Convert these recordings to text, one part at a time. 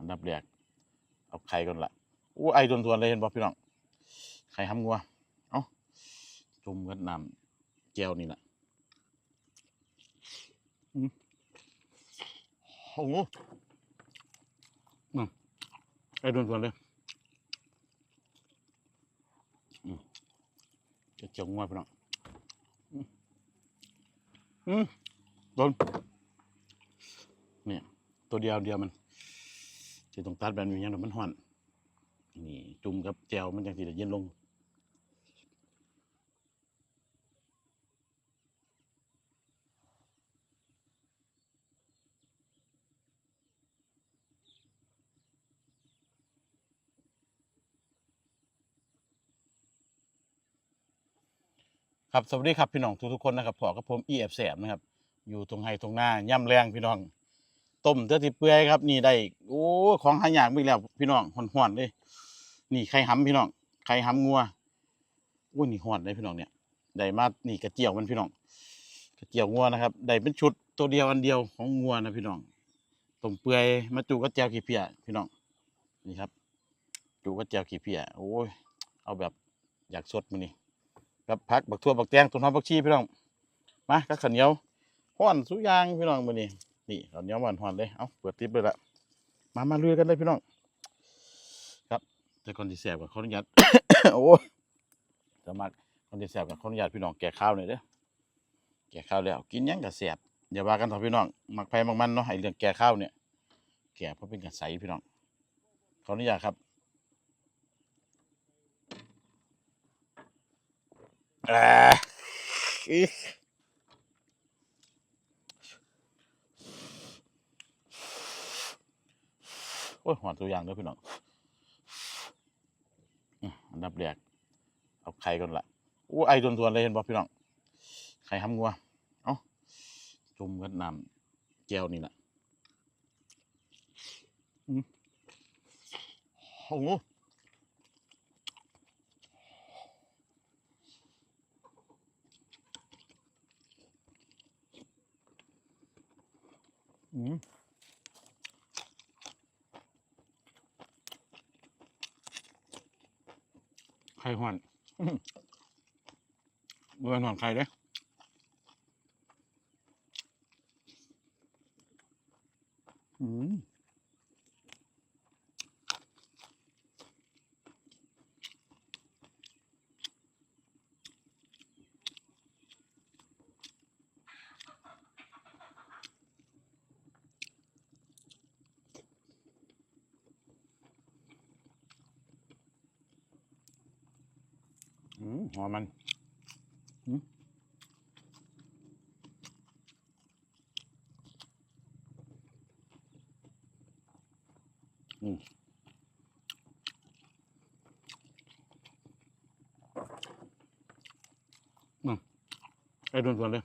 อันดับแรกเอาไข่ก่อนละอู้ไอทวนๆเลยเห็นบ่พี่น้องไข่ห้ำงัวเอ้าจุ่มกับน้ำแก้วนี่แหละอืมโอ้โหไอทวนๆเลยอืมจะเจียวงัวพี่น้องอืมอืมโดนเนี่ยตัวเดียวเดียวมัน สิต้องตัดแบบนี้ยังเดี๋ยวมันห่อนนี่ จุ่มกับแจวมันจังสิได้เย็นลงครับสวัสดีครับพี่น้องทุกๆคนนะครับพอกับผมอีเอฟแสบนะครับ อยู่ตรงไฮตรงหน้าย่ำแรงพี่น้อง ต้มเตื้อติเปื่อยครับ นี่ได้โอ้ของหายากอีกแล้ว พี่น้องห่อนๆเลยนี่ไข่ห้ำพี่น้องไข่ห้ำงัวโอ้ยนี่ห่อนเลยพี่น้องเนี่ยได้มานี่กระเจียวมันพี่น้องกระเจียวงัวนะครับได้เป็นชุดตัวเดียวอันเดียวของงัวนะพี่น้องต้มเปื่อยมาจูกระเจียวขี้เพียพี่น้องนี่ครับ จูกระเจียวขี้เพียโอ้ยเอาแบบอยากสดมันนี่กับผักบักทั่วบักแตงต้นหอมบักชีพี่น้องมากับข้าวเหนียวห้อนสุยางพี่น้องมันนี่ นี่ข้าเนียวหวานหอนเลย เอาเปิดติ๊บเลยละมามาลุยกันเลยพี่น้อง ครับแต่คนที่แสบกับขออนุญาตโอ้ยสมัครคนที่แสบกับขออนุญาตพี่น้องแก่ข้าวหน่อยเด้อแก่ข้าวแล้ว กินยังกับแสบอย่าว่ากันเถอะพี่น้องมักไผ่มักมันเนาะไอเรื่องแก่ข้าวเนี่ยแก่เพราะเป็นกระใสพี่น้องขออนุญาตครับอ่าอิ๊ะโอ้ย หอนตัวอย่างด้อพี่น้องอันดับแรกเอาไข่ก่อนละอู้ไอทวนๆเลยเห็นบ่พี่น้อง ไข่ห้ำงัว เอ้าจุ่มกับน้ำแก้วนี่แหละโอ้โหอืม หอนอื้อหือเมื่อหอนไข่เด้ หอมมันอืมอืมอืมไอ้โดนตัวเลย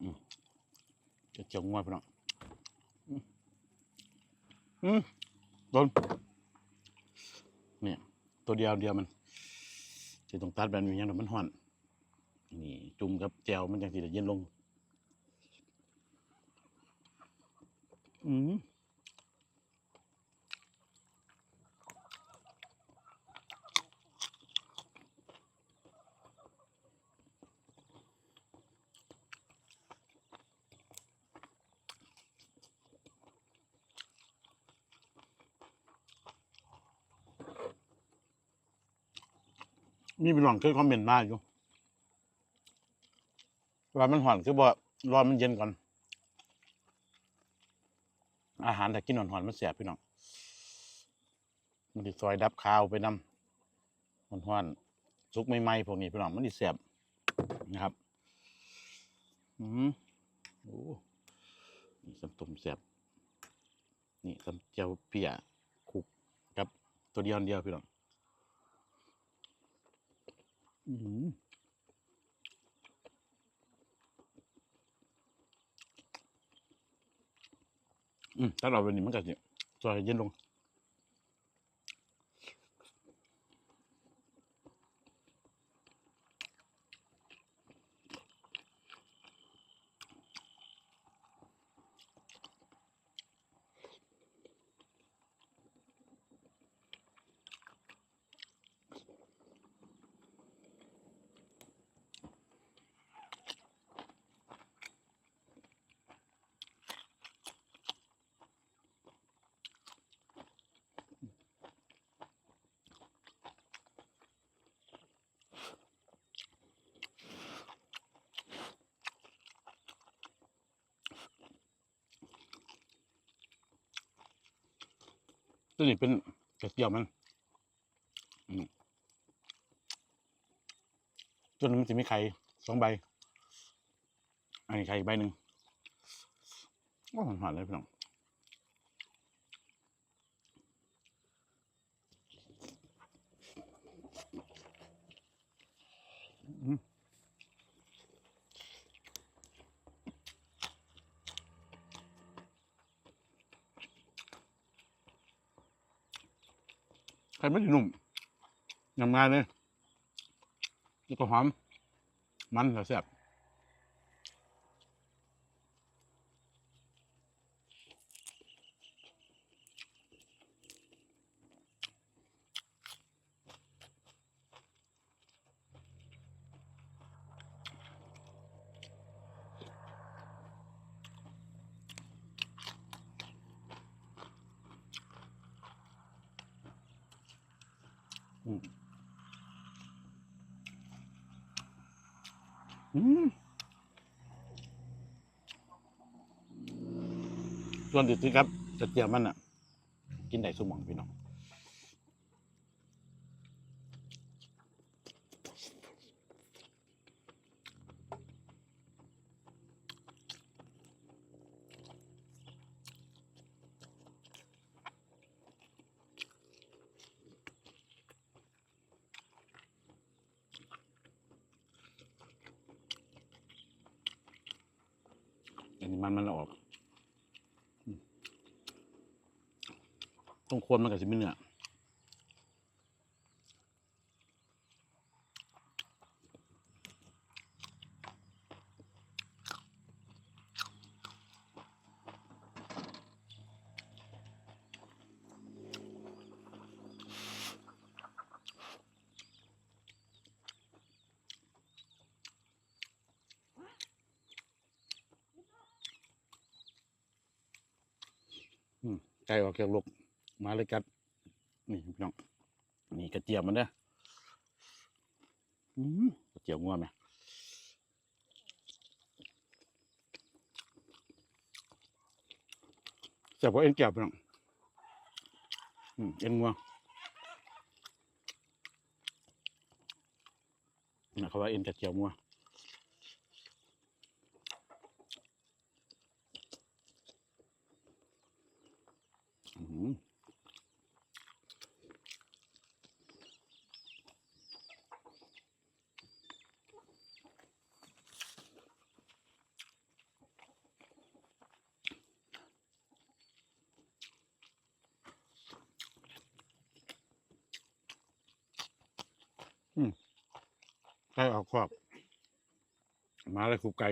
อืมจะเจียวงัวพี่น้องอืมอืมโดน ตัวเดียวเดียวมันจะต้องตัดแบบนี้ยังเดียวมันห่อน นี่ จุ่มกับแจวมันจังสิได้เย็นลง อืม มีพี่น้องเคยคอมเมนต์มาอยู่ว่ามันห่อนคือบ่รอมันเย็นก่อน อาหารแต่กินหอนๆมันเสียพี่น้องมันสิซอยดับข้าวไปนำมันห้อนๆสุกใหม่ๆพวกนี้พี่น้องมันสิเสียบนะครับ อืมโอ้นี่สำตุ่มเสียบนี่สำเจียวเปียคุกกับ ตัวเดียวเดียวพี่น้อง อืมอืมถ้าเราเป็นนี้มันก็จะซอยเย็นลง ตัวนี้เป็นกระเจียวมันตัวนี้มันจะมีไข่สองใบ อันนี้ไข่อีกใบหนึ่งโอ้หวานเลยพี่น้อง อืม ไข่ไม่ได้นุ่มยำงานเลยแล้วก็หอม มันแล้วแซ่บ ส่วนติดที่ครับกระเจียวมันอะ กินได้สมองพี่น้อง อันนี้มันมันออก ต้องควรมันกับสิมีเนื้อ ไก่ออกเกี่ยวลูกมาเลยกัด นี่พี่น้อง นี่กระเจียวมันเด้ออืมกระเจียวงัวงไหมแซ่บกว่าเอ็นแก้วพี่น้องเอ็นงัวงนะเขาว่าเอ็นกระเจียวงัวง อืมไก่ออกครอบ มาเลยครูไก่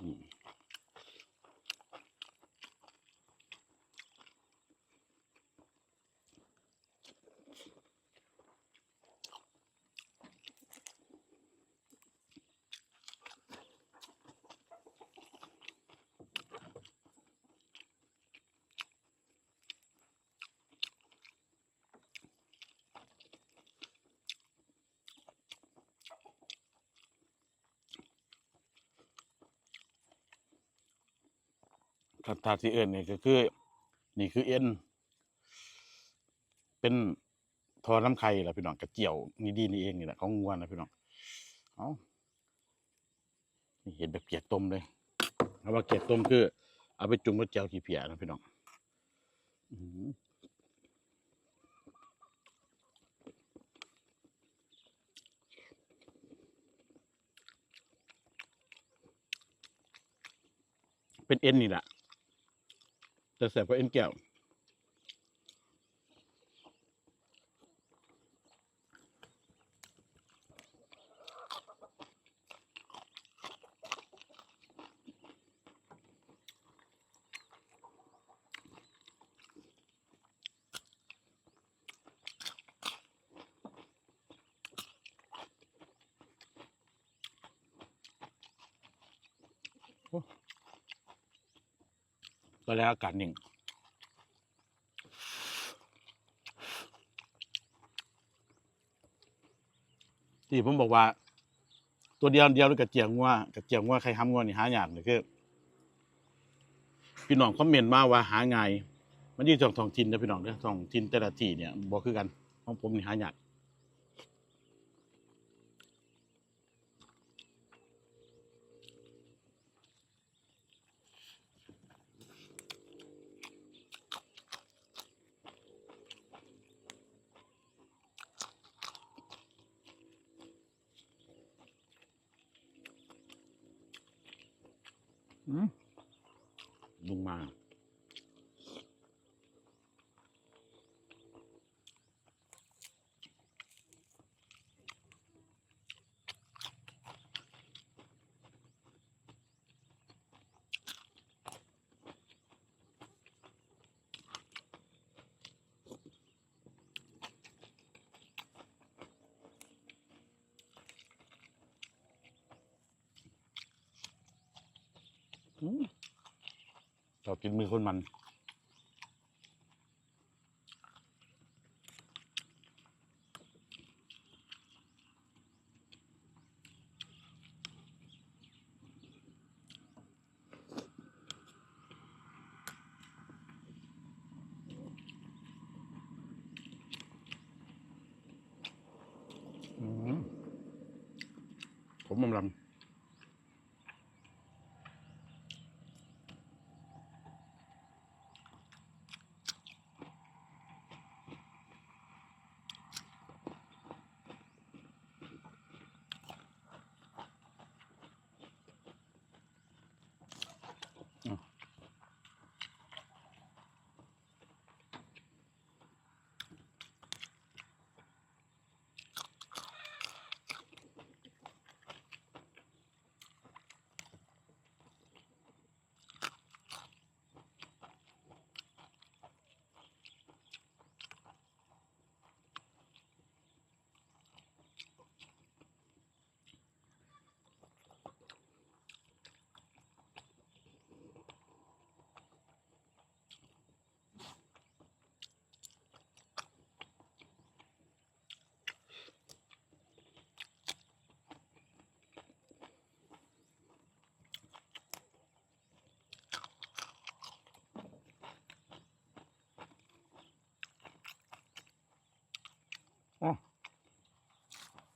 อืม ครับถ้าที่เอิญนี่ก็คือ นี่คือเอ็น เป็นทอน้ำไข่แหละพี่น้องกระเจียวนี่ดีนี่เองนี่แหละของงวนะพี่น้องเอานี่เห็นแบบเกียกต้มเลยเอาว่าเกียกต้มคือ เอาไปจุ่มกับเจียวขี้เพียนะพี่น้องเป็นเอ็นนี่แหละ แต่แสบก็เอ็นแก้วโอ้ นแรกอากาศนิ่งที่ผมบอกว่า ตัวเดียวเดียวเลยกับเจียงว่ากับเจียงว่าใครทำงวนนี่หายากเลยคือพี่น้องคอมเมนต์มาว่าหาง่ายมันยี่ท้องทองถิ่นนะพี่น้องเด้อทองถิ่นแต่ละทีเนี่ยบ่คือกันของผมนี่หายาก ลุงมา อืมชอบกินมือคนมันอืมมกำลัง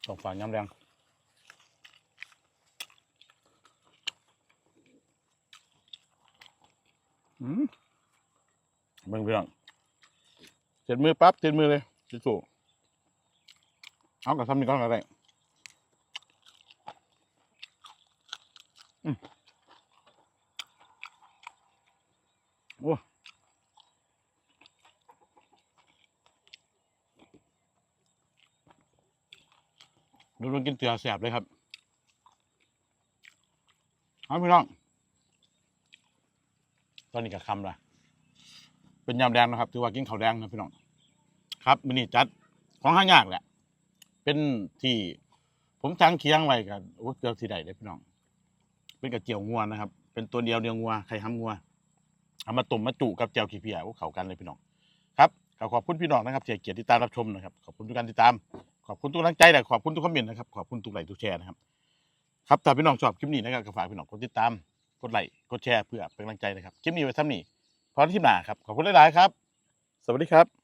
สองฝาย้ำแรงอืมเบิ่งเรื่องเจ็ดมือปั๊บเจ็ดมือเลยจิสูเอากับทำนี่ก่อนก็ได้อืมโอ้ ดูลงกินเตือแสบเลยครับเอาพี่น้อง ตอนนี้กับคำละเป็นยำแดงนะครับ ถือว่ากินข้าวแดงนะพี่น้อง ครับมินี่จัดของห้างยากแหละ เป็นที่ผมจังเคียงไว้กับโอ้เกลือที่ใดเลยพี่น้อง เป็นกระเจียวงัวนะครับ เป็นตัวเดียวเดียวงัวใครห้ำงัว เอามาต้มมาจุกับเจียวขี้เพียโอ้เข้ากันเลยพี่น้อง ครับก็ขอบคุณพี่น้องนะครับที่ให้เกียรติติดตามรับชมนะครับ ขอบคุณทุกการติดตาม ขอบคุณทุกกำลังใจและขอบคุณทุกคอมเมนต์นะครับขอบคุณทุกไลค์ทุกแชร์นะครับครับถ้าพี่น้องชอบคลิปนี้นะครับก็ฝากพี่น้องกดติดตามกดไลค์กดแชร์เพื่อเป็นกำลังใจนะครับคลิปนี้ไว้ซ้ำนี้พร้อมที่หนาครับขอบคุณหลายๆครับ สวัสดีครับ